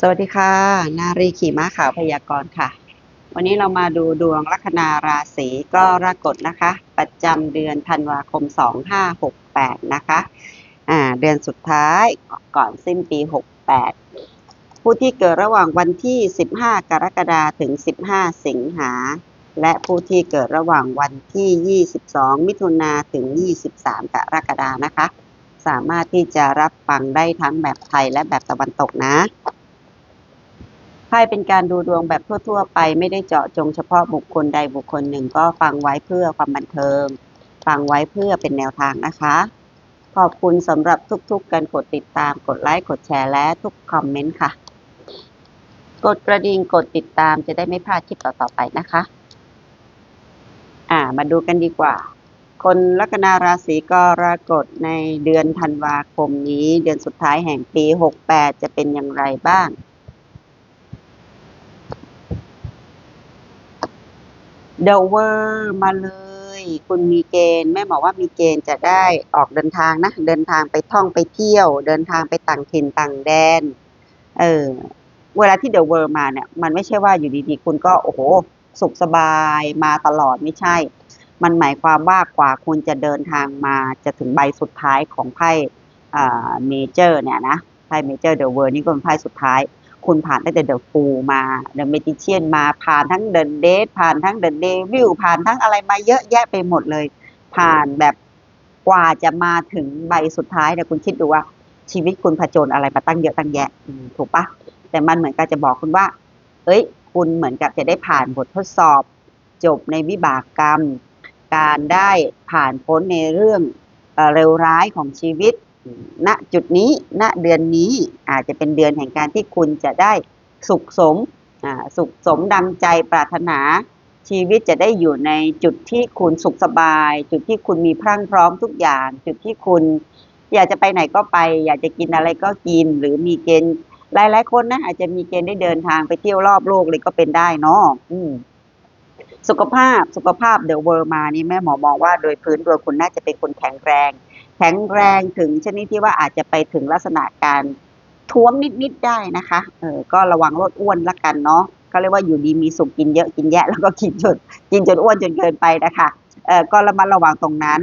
สวัสดีค่ะ นารีขี่ม้าขาวพยากรณ์ค่ะ วันนี้เรามาดูดวงลัคนาราศีก็รากฏนะคะ ประจำเดือนธันวาคม 2568 นะคะ อ่า เดือนสุดท้ายก่อนสิ้นปี 68 ผู้ที่เกิดระหว่างวันที่ 15 กรกฎาคมถึง 15 สิงหา และผู้ที่เกิดระหว่างวันที่ 22 มิถุนาถึง 23 กรกฎาคมนะคะ สามารถที่จะรับฟังได้ทั้งแบบไทยและแบบตะวันตกนะ ไพ่เป็นการดูดวงแบบทั่ว ๆ ไปไม่ได้เจาะจงเฉพาะบุคคลใดบุคคลหนึ่งก็ฟังไว้เพื่อความบันเทิง ฟังไว้เพื่อเป็นแนวทางนะคะ ขอบคุณสำหรับทุกๆ การกดติดตาม กดไลค์ กดแชร์และทุกคอมเมนต์ค่ะ กดกระดิ่ง กดติดตามจะได้ไม่พลาดคลิปต่อๆไปนะคะ อ่า มาดูกันดีกว่า คนลัคนาราศีกรกฎในเดือนธันวาคมนี้ เดือนสุดท้ายแห่งปี 68 จะเป็นอย่างไรบ้าง เดเวอร์มาเลย คุณมีเกณฑ์แม่บอกว่ามีเกณฑ์จะได้ออกเดินทางนะ เดินทางไปท่องไปเที่ยว เดินทางไปต่างถิ่นต่างแดน เออเวลาที่เดอะเวิร์มาเนี่ยมันไม่ใช่ว่าอยู่ดีๆ คุณก็โอ้โหสุขสบายมาตลอดไม่ใช่ มันหมายความว่ากว่าคุณจะเดินทางมาจะถึงใบสุดท้ายของไพ่เมเจอร์เนี่ยนะไพ่เมเจอร์เดอะเวิร์นี่ก็เป็นไพ่สุดท้าย คุณผ่านตั้งแต่เดอะฟูมาเดอะเมจิเชียนมาผ่านทั้งเดอะเดทผ่านทั้งเดอะเดวิลผ่านทั้งอะไรมาเยอะแยะไปหมดเลย ผ่านแบบกว่าจะมาถึงใบสุดท้ายเนี่ยคุณคิดดูว่าชีวิตคุณผจญอะไรมาตั้งเยอะตั้งแยะถูกปะแต่มันเหมือนกับจะบอกคุณว่า เอ้ย คุณเหมือนกับจะได้ผ่านบททดสอบ จบในวิบากกรรม การได้ผ่านพ้นในเรื่องเอเร็วร้ายของชีวิต ณจุดนี้ณเดือนนี้อาจจะเป็นเดือนแห่งการที่คุณจะได้สุขสมสุขสมดังใจปรารถนา ชีวิตจะได้อยู่ในจุดที่คุณสุขสบาย จุดที่คุณมีพรั่งพร้อมทุกอย่าง จุดที่คุณอยากจะไปไหนก็ไป อยากจะกินอะไรก็กิน หรือมีเกณฑ์หลายๆ คนนะอาจจะมีเกณฑ์ได้เดินทางไปเที่ยวรอบโลกเลยก็เป็นได้เนาะสุขภาพสุขภาพเดอะเวอร์มานี่แม่หมอมองว่าโดยพื้นดวงคุณน่าจะเป็นคนแข็งแรง แข็งแรงถึงชนิดที่ว่าอาจจะไปถึงลักษณะการท้วมนิดๆได้นะคะเออก็ระวังลดอ้วนละกันเนาะก็เรียกว่าอยู่ดีมีสุขกินเยอะกินแยะแล้วก็กินจนกินจนอ้วนจนเกินไปนะคะเออก็ระมัดระวังตรงนั้น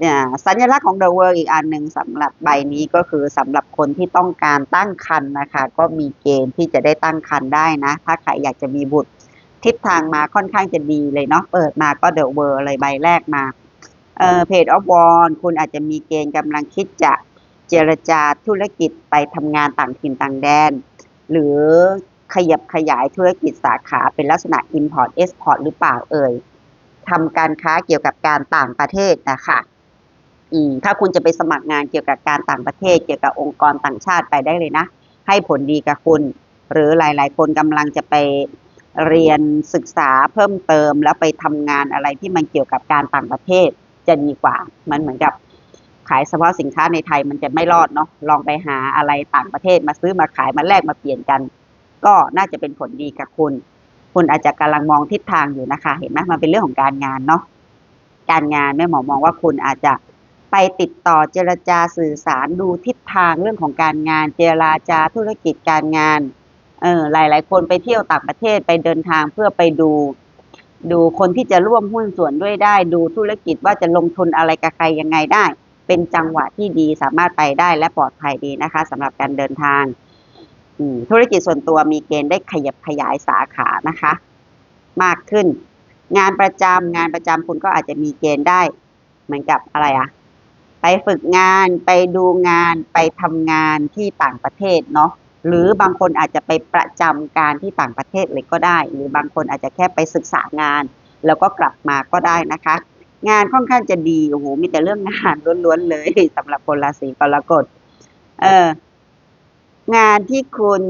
เนี่ยสัญลักษณ์ของ The World อีกอันหนึ่งสำหรับใบนี้ก็คือสำหรับคนที่ต้องการตั้งครรภ์นะคะ ก็มีเกณฑ์ที่จะได้ตั้งครรภ์ได้นะ ถ้าใครอยากจะมีบุตรทิศทางมาค่อนข้างจะดีเลยเนาะเปิดมาก็ The World เลยใบแรกมา เพจออฟวอนคุณอาจจะมีเกณฑ์กำลังคิดจะเจรจาธุรกิจไปทำงานต่างถิ่นต่างแดน หรือขยับขยายธุรกิจสาขาเป็นลักษณะ Import Export หรือเปล่าเอ่ยทำการค้าเกี่ยวกับการต่างประเทศนะคะอืมถ้าคุณจะไปสมัครงานเกี่ยวกับการต่างประเทศ เกี่ยวกับองค์กรต่างชาติไปได้เลยนะ ให้ผลดีกับคุณ หรือหลาย ๆ คนกำลังจะไปเรียนศึกษาเพิ่มเติมแล้วไปทำงานอะไรที่มันเกี่ยวกับการต่างประเทศ จะดีกว่า มันเหมือนกับขายเฉพาะสินค้าในไทยมันจะไม่รอดเนาะลองไปหาอะไรต่างประเทศมาซื้อมาขายมาแลกมาเปลี่ยนกัน ก็น่าจะเป็นผลดีกับคุณ คุณอาจจะกำลังมองทิศทางอยู่นะคะ เห็นไหมมันเป็นเรื่องของการงานเนาะการงานแม่หมอมองว่าคุณอาจจะไปติดต่อเจรจาสื่อสารดูทิศทางเรื่องของการงาน เจรจาธุรกิจการงานเออหลาย ๆ คนไปเที่ยวต่างประเทศไปเดินทางเพื่อไปดู ดูคนที่จะร่วมหุ้นส่วนด้วยได้ ดูธุรกิจว่าจะลงทุนอะไรกับใครยังไงได้ เป็นจังหวะที่ดีสามารถไปได้และปลอดภัยดีนะคะสำหรับการเดินทาง ธุรกิจส่วนตัวมีเกณฑ์ได้ขยับขยายสาขานะคะ มากขึ้น งานประจำงานประจำคุณก็อาจจะมีเกณฑ์ได้ เหมือนกับอะไรอะไปฝึกงานไปดูงานไปทำงานที่ต่างประเทศเนาะ หรือบางคนอาจจะไปประจำการที่ต่างประเทศเลยก็ได้ หรือบางคนอาจจะแค่ไปศึกษางาน แล้วก็กลับมาก็ได้นะคะ งานค่อนข้างจะดีโอ้โหมีแต่เรื่องงานล้วนๆเลยสำหรับคนราศีกรกฎเอองานที่คุณ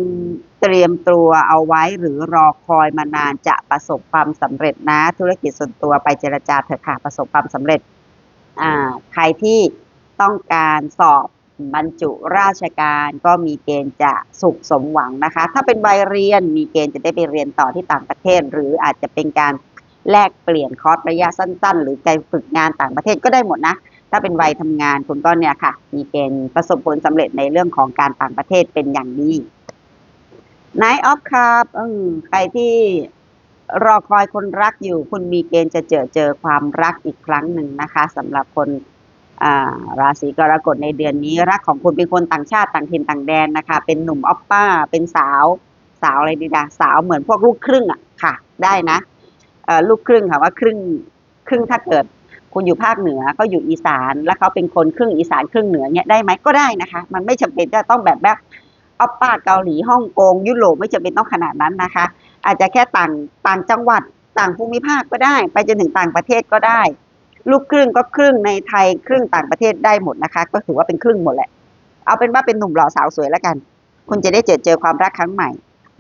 เตรียมตัวเอาไว้หรือรอคอยมานานจะประสบความสำเร็จนะ ธุรกิจส่วนตัวไปเจรจาเถอะค่ะประสบความสำเร็จอ่าใครที่ต้องการสอบ บรรจุราชการก็มีเกณฑ์จะสุขสมหวังนะคะ ถ้าเป็นใบเรียนมีเกณฑ์จะได้ไปเรียนต่อที่ต่างประเทศ หรืออาจจะเป็นการแลกเปลี่ยนคอร์สระยะสั้น ๆ หรือการฝึกงานต่างประเทศก็ได้หมดนะ ถ้าเป็นวัยทำงานคุณก็เนี่ยค่ะ มีเกณฑ์ประสบผลสำเร็จในเรื่องของการต่างประเทศเป็นอย่างดี Night of Cup อืมใครที่รอคอยคนรักอยู่ คุณมีเกณฑ์จะเจอเจอความรักอีกครั้งหนึ่งนะคะสำหรับคน ราศีกรกฎในเดือนนี้รักของคุณเป็นคนต่างชาติต่างถิ่นต่างแดนนะคะ เป็นหนุ่มออปป้า เป็นสาวสาวอะไรดีดาสาวเหมือนพวกลูกครึ่งอะค่ะ ได้นะลูกครึ่งค่ะว่าครึ่งครึ่งถ้าเกิด คุณอยู่ภาคเหนือเขาอยู่อีสาน แล้วเขาเป็นคนครึ่งอีสานครึ่งเหนือเนี่ยได้ไหมก็ได้นะคะ มันไม่จำเป็นจะต้องแบบแบบออปป้าเกาหลีฮ่องกงยุโรปไม่จำเป็นต้องขนาดนั้นนะคะ อาจจะแค่ต่างต่างจังหวัดต่างภูมิภาคก็ได้ ไปจนถึงต่างประเทศก็ได้ ลูกครึ่งก็ครึ่งในไทยครึ่งต่างประเทศได้หมดนะคะ ก็ถือว่าเป็นครึ่งหมดแหละ เอาเป็นว่าเป็นหนุ่มหล่อสาวสวยแล้วกัน คุณจะได้เจอเจอความรักครั้งใหม่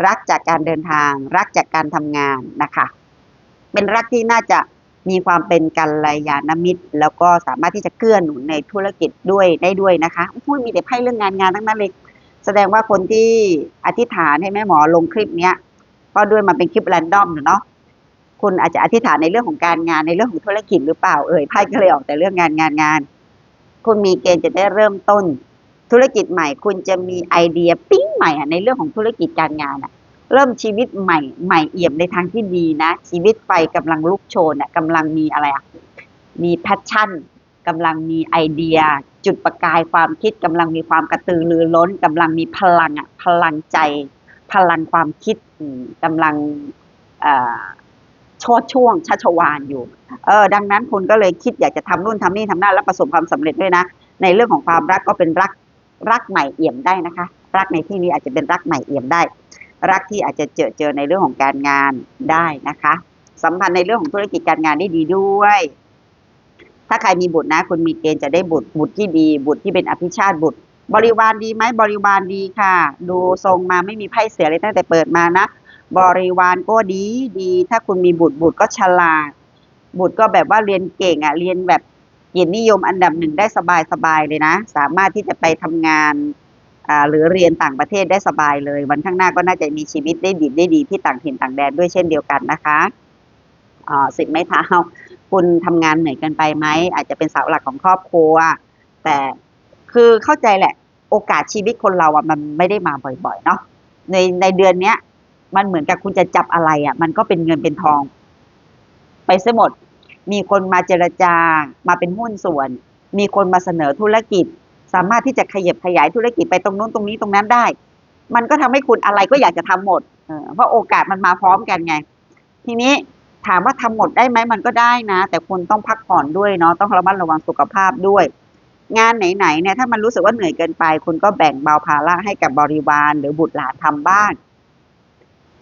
รักจากการเดินทาง รักจากการทำงานนะคะ เป็นรักที่น่าจะมีความเป็นกัลยาณมิตร แล้วก็สามารถที่จะเกื้อหนุนในธุรกิจด้วยได้ด้วยนะคะพูดมีแต่ไพ่เรื่องงานงานทั้งนั้นเลยแสดงว่าคนที่อธิษฐานให้แม่หมอลงคลิปเนี้ยก็ด้วยมันเป็นคลิปแรนดอมเนาะ คุณอาจจะอธิษฐานในเรื่องของการงานในเรื่องของธุรกิจหรือเปล่าเอ่ยไพ่ก็เลยออกแต่เรื่องงานงานงาน คุณมีเกณฑ์จะได้เริ่มต้น ธุรกิจใหม่ คุณจะมีไอเดียปิ้งใหม่ในเรื่องของธุรกิจการงานอะเริ่มชีวิตใหม่ใหม่เอี่ยมในทางที่ดีนะ ชีวิตไฟกำลังลุกโชนอะกำลังมีอะไรอะมีแพชชั่นกำลังมีไอเดีย จุดประกายความคิดกำลังมีความกระตือรือร้นกำลังมีพลังอะพลังใจ พลังความคิดกำลังอ่อโชดช่วงชัชวานอยู่ เออดังนั้นคุณก็เลยคิดอยากจะทำนู่นทำนี่ทำนั่นแล้วประสบความสำเร็จด้วยนะ ในเรื่องของความรักก็เป็นรักรักใหม่เอี่ยมได้นะคะ รักในที่นี้อาจจะเป็นรักใหม่เอี่ยมได้ รักที่อาจจะเจอเจอในเรื่องของการงานได้นะคะ สัมพันธ์ในเรื่องของธุรกิจการงานได้ดีด้วย ถ้าใครมีบุตรนะ คุณมีเกณฑ์จะได้บุตรบุตรที่ดี บุตรที่เป็นอภิชาติบุตร บริวารดีไหมบริวารดีค่ะ ดูทรงมาไม่มีไพ่เสียเลยตั้งแต่เปิดมานะ บริวารก็ดีดี ถ้าคุณมีบุตรบุตรก็ฉลาด บุตรก็แบบว่าเรียนเก่งอะเรียนแบบเกียรตินิยมอันดับหนึ่งได้สบายสบายเลยนะ สามารถที่จะไปทำงานอ่าหรือเรียนต่างประเทศได้สบายเลย วันข้างหน้าก็น่าจะมีชีวิตได้ดีได้ดีที่ต่างถิ่นต่างแดนด้วยเช่นเดียวกันนะคะอ่าสิบไม้เท้าคุณทำงานเหนื่อยกินไปไหมอาจจะเป็นเสาหลักของครอบครัว แต่คือเข้าใจแหละ โอกาสชีวิตคนเราอะมันไม่ได้มาบ่อยๆเนาะในในเดือนเนี้ย มันเหมือนกับคุณจะจับอะไรอะ มันก็เป็นเงินเป็นทอง ไปซะหมด มีคนมาเจรจา มาเป็นหุ้นส่วน มีคนมาเสนอธุรกิจ สามารถที่จะขยับขยายธุรกิจไปตรงนู้นตรงนี้ตรงนั้นได้ มันก็ทำให้คุณอะไรก็อยากจะทำหมดเพราะโอกาสมันมาพร้อมกันไง ทีนี้ถามว่าทำหมดได้ไหมมันก็ได้นะ แต่คุณต้องพักผ่อนด้วยเนาะต้องระมัดระวังสุขภาพด้วย งานไหนๆเนี่ยถ้ามันรู้สึกว่าเหนื่อยเกินไป คุณก็แบ่งเบาภาระให้กับบริวารหรือบุตรหลานทำบ้าง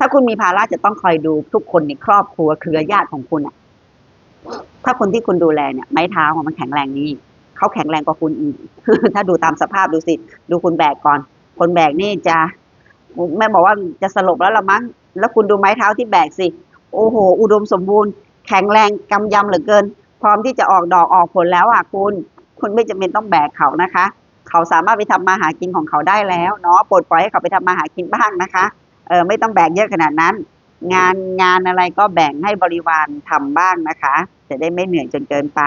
ถ้าคุณมีภาระจะต้องคอยดูทุกคนในครอบครัวเครือญาติของคุณอะถ้าคนที่คุณดูแลเนี่ย ไม้เท้าของมันแข็งแรงนี่เขาแข็งแรงกว่าคุณอีกถ้าดูตามสภาพดูสิ ดูคุณแบกก่อน คนแบกนี่จะแม่บอกว่าจะสลบแล้วละมั้งแล้วคุณดูไม้เท้าที่แบกสิ โอ้โห อุดมสมบูรณ์ แข็งแรงกำยำเหลือเกิน พร้อมที่จะออกดอกออกผลแล้วอะคุณ คุณไม่จำเป็นต้องแบกเขานะคะ เขาสามารถไปทำมาหากินของเขาได้แล้วเนาะปลดปล่อยให้เขาไปทำมาหากินบ้างนะคะ เออไม่ต้องแบกเยอะขนาดนั้น งานงานอะไรก็แบ่งให้บริวารทำบ้างนะคะ จะได้ไม่เหนื่อยจนเกินไป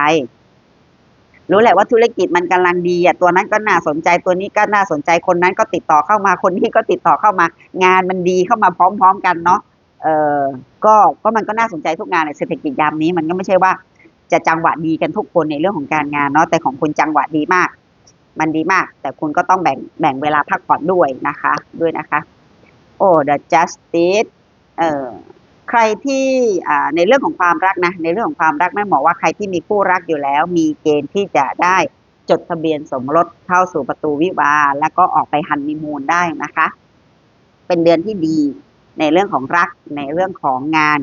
รู้แหละว่าธุรกิจมันกำลังดีอะตัวนั้นก็น่าสนใจตัวนี้ก็น่าสนใจคนนั้นก็ติดต่อเข้ามาคนนี้ก็ติดต่อเข้ามา งานมันดีเข้ามาพร้อม ๆ กันเนาะเออก็ก็มันก็น่าสนใจทุกงานในเศรษฐกิจยามนี้มันก็ไม่ใช่ว่าจะจังหวะดีกันทุกคนในเรื่องของการงานเนาะแต่ของคุณจังหวะดีมาก มันดีมาก แต่คุณก็ต้องแบ่งแบ่งเวลาพักผ่อนด้วยนะคะ ด้วยนะคะ โอ้ the justice เอ่อใครที่อ่าในเรื่องของความรักนะ ในเรื่องของความรักแม่หมอว่าใครที่มีคู่รักอยู่แล้ว มีเกณฑ์ที่จะได้จดทะเบียนสมรสเข้าสู่ประตูวิวาแล้วก็ออกไปฮันนีมูนได้นะคะ เป็นเดือนที่ดีในเรื่องของรักในเรื่องของงาน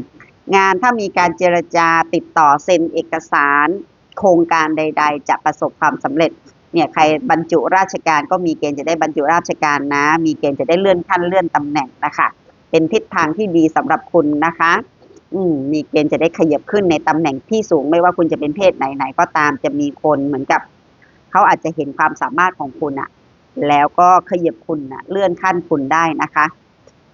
งานถ้ามีการเจรจาติดต่อเซ็นเอกสาร โครงการใด ๆ จะประสบความสำเร็จ เนี่ยใครบรรจุราชการก็มีเกณฑ์จะได้บรรจุราชการนะ มีเกณฑ์จะได้เลื่อนขั้นเลื่อนตำแหน่งนะคะเป็นทิศทางที่ดีสำหรับคุณนะคะอืมมีเกณฑ์จะได้ขยับขึ้นในตำแหน่งที่สูงไม่ว่าคุณจะเป็นเพศไหนๆก็ตามจะมีคนเหมือนกับเขาอาจจะเห็นความสามารถของคุณอะแล้วก็ขยับคุณอะเลื่อนขั้นคุณได้นะคะ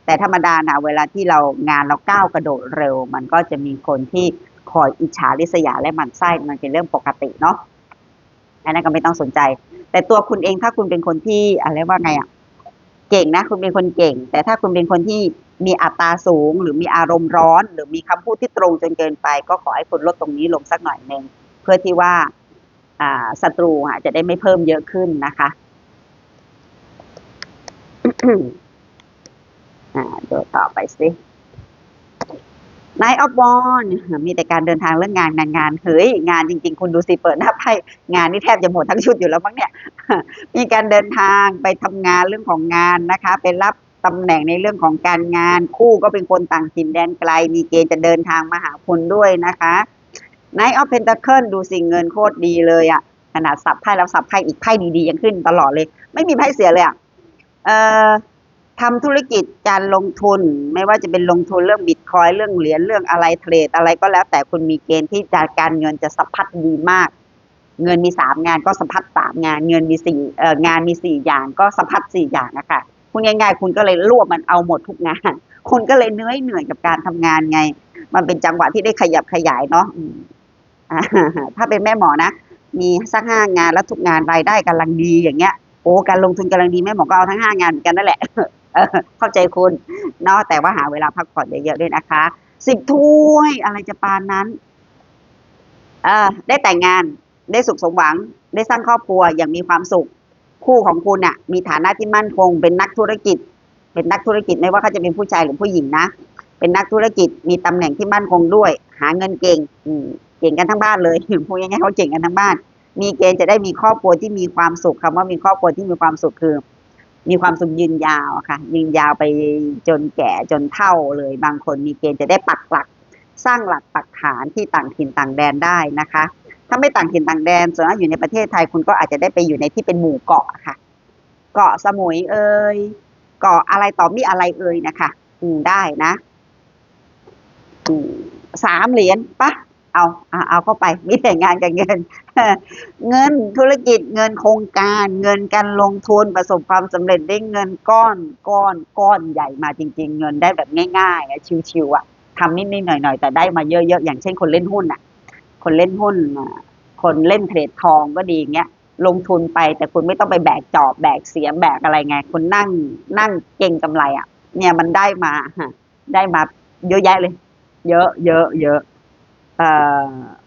แต่ธรรมดานะเวลาที่เรางานเราก้าวกระโดดเร็ว มันก็จะมีคนที่คอยอิจฉาริษยาและหมั่นไส้มันเป็นเรื่องปกติเนาะ อันนั้นก็ไม่ต้องสนใจ แต่ตัวคุณเองถ้าคุณเป็นคนที่อะไรว่าไงอะเก่งนะ คุณเป็นคนเก่ง แต่ถ้าคุณเป็นคนที่มีอัตราสูง หรือมีอารมณ์ร้อน หรือมีคำพูดที่ตรงจนเกินไป ก็ขอให้คุณลดตรงนี้ลงสักหน่อยหนึ่งเพื่อที่ว่าอ่าศัตรูอะจะได้ไม่เพิ่มเยอะขึ้นนะคะอ่าดูต่อไปสิ นายออฟบอลมีแต่การเดินทางเรื่องงานงานงานเฮ้ยงานจริง ๆ คุณดูสิเปิดหน้าไพ่งานนี่แทบจะหมดทั้งชุดอยู่แล้วมั้งเนี่ย มีการเดินทางไปทำงานเรื่องของงานนะคะ ไปรับตำแหน่งในเรื่องของการงาน คู่ก็เป็นคนต่างถิ่นแดนไกล มีเกณฑ์จะเดินทางมาหาคุณด้วยนะคะนายออฟเพนตาเคิลดูสิเงินโคตรดีเลยอะขนาดสับไพ่แล้วสับไพ่อีกไพ่ดีๆยังขึ้นตลอดเลย ไม่มีไพ่เสียเลยอะเอ่อ ทำธุรกิจการลงทุน ไม่ว่าจะเป็นลงทุนเรื่องบิตคอยเรื่องเหรียญเรื่องอะไรเทรดอะไรก็แล้ว แต่คุณมีเกณฑ์ที่จะการเงินจะสะพัดดีมาก เงินมีสามงานก็สะพัดสามงาน เงินมีสี่เอ่องานมีสี่อย่างก็สะพัดสี่อย่างนะคะคุณง่าย ๆ คุณก็เลยรวบมันเอาหมดทุกงาน คุณก็เลยเหนื่อยเหนื่อยกับการทำงานไง มันเป็นจังหวะที่ได้ขยับขยายเนาะถ้าเป็นแม่หมอนะมีสักห้างานแล้วทุกงานรายได้กำลังดีอย่างเงี้ยโอ้การลงทุนกำลังดีแม่หมอก็เอาทั้งห้างานเหมือนกันนั่นแหละ เข้าใจคุณเนาะแต่ว่าหาเวลาพักผ่อนเยอะๆด้วยนะคะสิบถ้วยอะไรจะปานนั้นเออได้แต่งงานได้สุขสมหวัง ได้สร้างครอบครัวอย่างมีความสุข คู่ของคุณน่ะ มีฐานะที่มั่นคง เป็นนักธุรกิจ เป็นนักธุรกิจไม่ว่าเขาจะเป็นผู้ชายหรือผู้หญิงนะเป็นนักธุรกิจมีตำแหน่งที่มั่นคงด้วย หาเงินเก่งอืเก่งกันทั้งบ้านเลยพูดง่ายๆเขาเก่งกันทั้งบ้าน มีเกณฑ์จะได้มีครอบครัวที่มีความสุขคำว่ามีครอบครัวที่มีความสุขคือ มีความสุขยืนยาวอะค่ะ ยืนยาวไปจนแก่จนเฒ่าเลย บางคนมีเกณฑ์จะได้ปักหลัก สร้างหลักปักฐานที่ต่างถิ่นต่างแดนได้นะคะ ถ้าไม่ต่างถิ่นต่างแดนส่วนมากอยู่ในประเทศไทยคุณก็อาจจะได้ไปอยู่ในที่เป็นหมู่เกาะค่ะ เกาะสมุยเอ่ยเกาะอะไรต่อมีอะไรเอ่ยนะคะ อืมได้นะสามเหรียญปะ เอาเอาเอาเข้าไปมีแต่งานกับเงิน เงินธุรกิจเงินโครงการ เงินการลงทุนประสบความสำเร็จได้เงินก้อนก้อนก้อนใหญ่มาจริง ๆ เงินได้แบบง่ายๆอะชิวๆอะทำนิดๆหน่อยๆแต่ได้มาเยอะๆอย่างเช่นคนเล่นหุ้นอะ คนเล่นหุ้นอะคนเล่นเทรดทองก็ดีเงี้ยลงทุนไปแต่คุณไม่ต้องไปแบกจอบแบกเสียมแบกอะไรไงคุณนั่งนั่งเก่งกำไรอะ เนี่ยมันได้มาได้มาเยอะแยะเลย เยอะเยอะเยอะ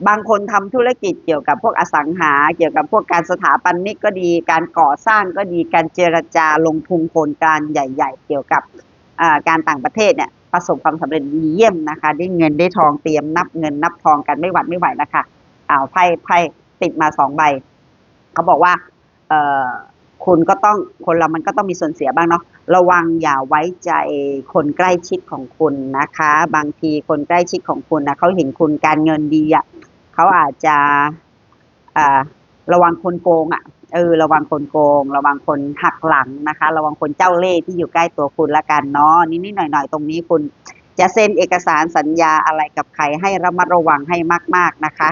บางคนทำธุรกิจเกี่ยวกับพวกอสังหา เกี่ยวกับพวกการสถาปนิกก็ดี การก่อสร้างก็ดี การเจรจาลงทุนโครงการใหญ่ ๆ เกี่ยวกับการต่างประเทศเนี่ยประสบความสำเร็จดีเยี่ยมนะคะ ได้เงินได้ทองเตรียมนับเงินนับทองกันไม่หวัดไม่ไหวนะคะอ้าวไพ่ไพ่ติดมาสองใบ เขาบอกว่าเอ่อ คุณก็ต้องคนเรามันก็ต้องมีส่วนเสียบ้างเนาะระวังอย่าไว้ใจคนใกล้ชิดของคุณนะคะ บางทีคนใกล้ชิดของคุณนะเขาเห็นคุณการเงินดีอะเขาอาจจะอ่าระวังคนโกงอะเออระวังคนโกง ระวังคนหักหลังนะคะ ระวังคนเจ้าเล่ห์ที่อยู่ใกล้ตัวคุณละกันเนาะนิดๆหน่อยๆตรงนี้คุณจะเซ็นเอกสารสัญญาอะไรกับใครให้ระมัดระวังให้มาก ๆนะคะ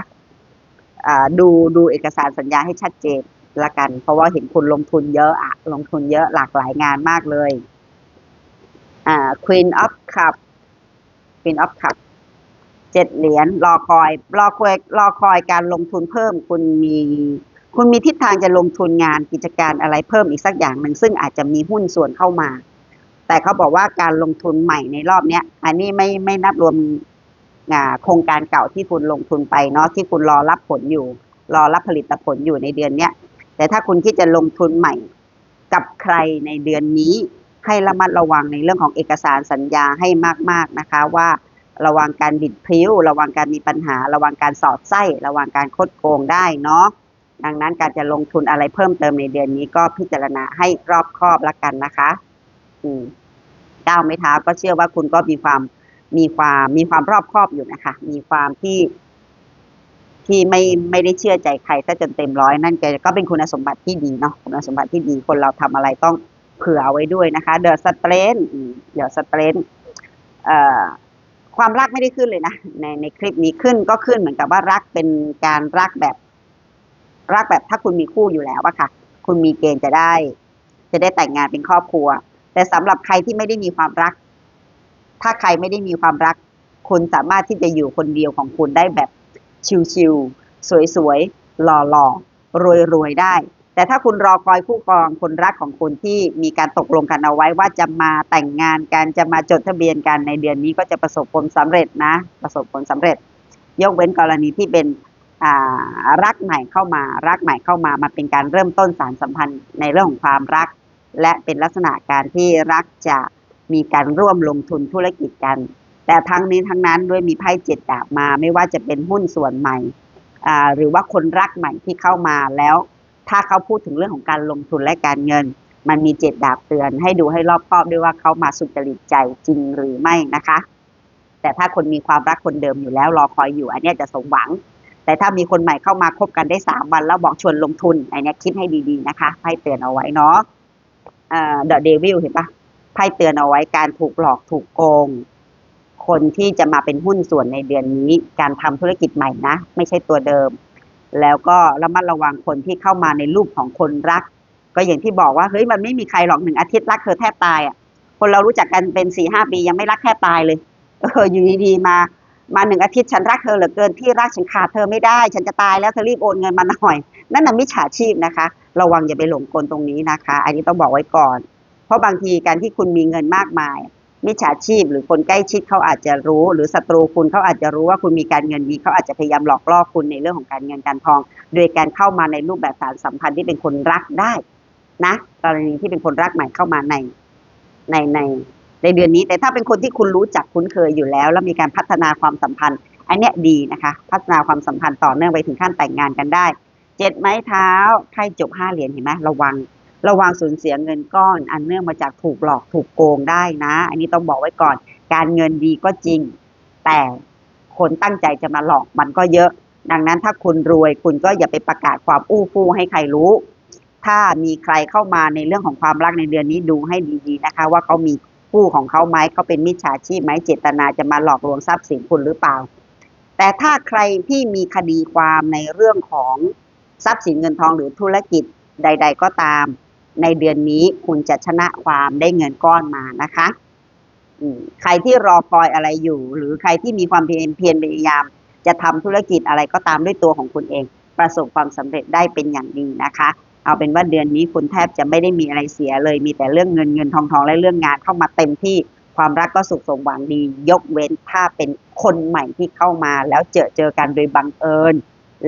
อ่าดูดูเอกสารสัญญาให้ชัดเจน ละกัน เพราะว่าเห็นคุณลงทุนเยอะอะลงทุนเยอะหลากหลายงานมากเลย อ่า Queen of Cup Queen of Cup เจ็ดเหรียญรอคอย รอคอยรอคอยการลงทุนเพิ่ม คุณมี คุณมีทิศทางจะลงทุนงานกิจการอะไรเพิ่มอีกสักอย่างหนึ่งซึ่งอาจจะมีหุ้นส่วนเข้ามา แต่เขาบอกว่าการลงทุนใหม่ในรอบเนี้ย อันนี้ไม่ไม่นับรวมโครงการเก่าที่คุณลงทุนไปเนาะที่คุณรอรับผลอยู่ รอรับผลิตผลอยู่ในเดือนเนี้ย แต่ถ้าคุณที่จะลงทุนใหม่กับใครในเดือนนี้ ให้ระมัดระวังในเรื่องของเอกสารสัญญาให้มากๆนะคะว่าระวังการบิดพริ้ว ระวังการมีปัญหา ระวังการสอดไส้ ระวังการคดโกงได้เนาะดังนั้นการจะลงทุนอะไรเพิ่มเติมในเดือนนี้ก็พิจารณาให้รอบคอบละกันนะคะ อืมก้าวไม่เท้าก็เชื่อว่าคุณก็มีความมีความมีความรอบคอบอยู่นะคะ มีความที่ ที่ไม่ไม่ได้เชื่อใจใครถ้าจนเต็มร้อยนั่นก็เป็นคุณสมบัติที่ดีเนาะคุณสมบัติที่ดีคนเราทำอะไรต้องเผื่อเอาไว้ด้วยนะคะเดอะสเตรนเดอะสเตรนเอ่อความรักไม่ได้ขึ้นเลยนะในในคลิปนี้ขึ้นก็ขึ้นเหมือนกับว่ารักเป็นการรักแบบ รักแบบถ้าคุณมีคู่อยู่แล้วอะค่ะ คุณมีเกณฑ์จะได้ จะได้แต่งงานเป็นครอบครัว แต่สำหรับใครที่ไม่ได้มีความรัก ถ้าใครไม่ได้มีความรัก คุณสามารถที่จะอยู่คนเดียวของคุณได้แบบ ชิวๆสวยๆหล่อๆรวยๆได้ แต่ถ้าคุณรอคอยคู่ครองคนรักของคุณที่มีการตกลงกันเอาไว้ว่าจะมาแต่งงานกันจะมาจดทะเบียนกันในเดือนนี้ก็จะประสบผลสำเร็จนะ ประสบผลสำเร็จ ยกเว้นกรณีที่เป็นรักใหม่เข้ามารักใหม่เข้ามามาเป็นการเริ่มต้นสารสัมพันธ์ในเรื่องของความรัก และเป็นลักษณะการที่รักจะมีการร่วมลงทุนธุรกิจกัน แต่ทั้งนี้ทั้งนั้นด้วยมีไพ่เจ็ดดาบมา ไม่ว่าจะเป็นหุ้นส่วนใหม่ หรือว่าคนรักใหม่ที่เข้ามาแล้ว ถ้าเขาพูดถึงเรื่องของการลงทุนและการเงิน มันมีเจ็ดดาบเตือน ให้ดูให้รอบคอบด้วยว่าเขามาสุจริตใจจริงหรือไม่นะคะ แต่ถ้าคนมีความรักคนเดิมอยู่แล้วรอคอยอยู่ อันนี้จะสมหวัง แต่ถ้ามีคนใหม่เข้ามาคบกันได้สามวัน แล้วบอกชวนลงทุนอันนี้คิดให้ดีๆนะคะไพ่เตือนเอาไว้เนาะเอ่อ The Devil เห็นปะไพ่เตือนเอาไว้การถูกหลอกถูกโกง คนที่จะมาเป็นหุ้นส่วนในเดือนนี้ การทำธุรกิจใหม่นะ ไม่ใช่ตัวเดิม แล้วก็ระมัดระวังคนที่เข้ามาในรูปของคนรัก ก็อย่างที่บอกว่าเฮ้ยมันไม่มีใครหรอกหนึ่งอาทิตย์รักเธอแทบตายอะคนเรารู้จักกันเป็นสี่ห้าปียังไม่รักแทบตายเลยเอออยู่ดีๆมามาหนึ่งอาทิตย์ฉันรักเธอเหลือเกินที่รักฉันขาดเธอไม่ได้ ฉันจะตายแล้วเธอรีบโอนเงินมาหน่อย นั่นน่ะมิจฉาชีพนะคะ ระวังอย่าไปหลงกลตรงนี้นะคะ อันนี้ต้องบอกไว้ก่อน เพราะบางทีการที่คุณมีเงินมากมาย มิจฉาชีพ หรือคนใกล้ชิดเขาอาจจะรู้ หรือศัตรูคุณเขาอาจจะรู้ว่าคุณมีการเงินดีเขาอาจจะพยายามหลอกล่อคุณในเรื่องของการเงินการทอง โดยการเข้ามาในรูปแบบสารสัมพันธ์ที่เป็นคนรักได้นะกรณีที่เป็นคนรักใหม่เข้ามาในในในในเดือนนี้ แต่ถ้าเป็นคนที่คุณรู้จักคุ้นเคยอยู่แล้ว แล้วมีการพัฒนาความสัมพันธ์ อันเนี้ยดีนะคะ พัฒนาความสัมพันธ์ต่อเนื่องไปถึงขั้นแต่งงานกันได้เจ็ดไม้เท้าไพ่จบห้าเหรียญเห็นไหมระวัง ระวังสูญเสียเงินก้อน อันเนื่องมาจากถูกหลอกถูกโกงได้นะ อันนี้ต้องบอกไว้ก่อน การเงินดีก็จริง แต่คนตั้งใจจะมาหลอกมันก็เยอะ ดังนั้นถ้าคุณรวยคุณก็อย่าไปประกาศความอู้ฟู่ให้ใครรู้ ถ้ามีใครเข้ามาในเรื่องของความรักในเดือนนี้ดูให้ดีๆนะคะ ว่าเขามีคู่ของเขาไหมเขาเป็นมิจฉาชีพไหมเจตนาจะมาหลอกลวงทรัพย์สินคุณหรือเปล่า แต่ถ้าใครที่มีคดีความในเรื่องของทรัพย์สินเงินทองหรือธุรกิจใด ๆ ก็ตาม ในเดือนนี้คุณจะชนะความได้เงินก้อนมานะคะใครที่รอคอยอะไรอยู่ หรือใครที่มีความเพียรเพียรพยายาม จะทำธุรกิจอะไรก็ตามด้วยตัวของคุณเอง ประสบความสำเร็จได้เป็นอย่างดีนะคะ เอาเป็นว่าเดือนนี้คุณแทบจะไม่ได้มีอะไรเสียเลย มีแต่เรื่องเงินเงินทองทองและเรื่องงานเข้ามาเต็มที่ความรักก็สุขสมหวังดี ยกเว้นถ้าเป็นคนใหม่ที่เข้ามา แล้วเจอเจอกันโดยบังเอิญ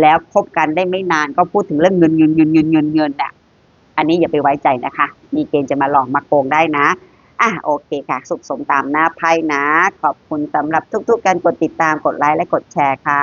แล้วคบกันได้ไม่นานก็พูดถึงเรื่องเงินเงินเงินเงินเงินเงินน่ะ อันนี้อย่าไปไว้ใจนะคะ มีเกณฑ์จะมาหลอกมาโกงได้นะอะโอเคค่ะ สุขสมตามหน้าไพ่นะ ขอบคุณสำหรับทุกๆการกดติดตามกดไลค์และกดแชร์ค่ะ